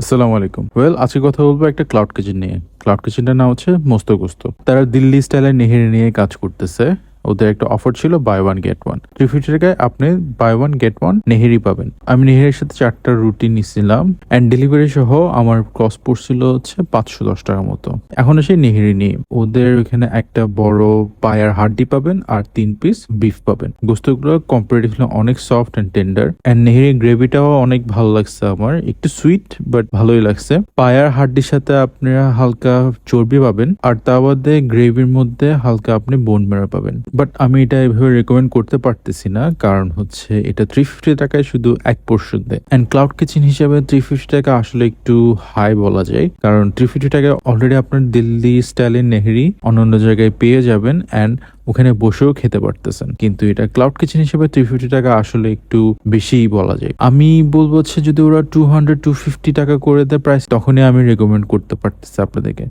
আসসালামু আলাইকুম। ওয়েল আজকে কথা বলব একটা ক্লাউড কিচেন নিয়ে। ক্লাউড কিচেনটার নাম হচ্ছে মোস্তগোস্ত তারা দিল্লি স্টাইলের নেহেরে নিয়ে কাজ করতেছে। ওদের একটা অফার ছিল buy one get one three fifty টাকায় আপনি buy one get one nihari পাবেন। আমি নেহেরির সাথে চারটা রুটি নিছিলাম অ্যান্ড ডেলিভারি সহ আমার কস্ট পড়ছিল হচ্ছে পাঁচশো দশ টাকার মতো। এখন সেই নেহেরি নিয়ে। ওদের ওখানে একটা বড় পায়ার হাড্ডি পাবেন আর তিন পিস বিফ পাবেন। গোস্তগুলো কম্পারেটিভলি অনেক soft and tender and nihari গ্রেভিটাও অনেক ভালো লাগছে আমার। একটু সুইট বাট ভালোই লাগছে। পায়ার হাড্ডির সাথে আপনারা হালকা চর্বি পাবেন, আর তা বাদে গ্রেভির মধ্যে হালকা আপনি বোন মেরা পাবেন। বাট আমি এটা এভাবে রেকমেন্ড করতে পারতেছি না, কারণ হচ্ছে এটা থ্রি ফিফটি টাকায় শুধু এক পোর্শন দেয়। অ্যান্ড ক্লাউড কিচেন হিসাবে থ্রি ফিফটি টাকা আসলে একটু হাই বলা যায়। কারণ থ্রি ফিফটি টাকায় অলরেডি আপনার দিল্লি স্টাইলের নেহেরি অন্যান্য জায়গায় পেয়ে যাবেন অ্যান্ড ওখানে বসেও খেতে পারতেছেন। কিন্তু এটা ক্লাউড কিচেন হিসেবে থ্রি ফিফটি টাকা আসলে একটু বেশিই বলা যায়। আমি বলব হচ্ছে যদি ওরা টু হান্ড্রেড টু ফিফটি টাকা করে দেয় প্রাইস তখনই আমি রেকমেন্ড করতে পারতেছি আপনাদেরকে।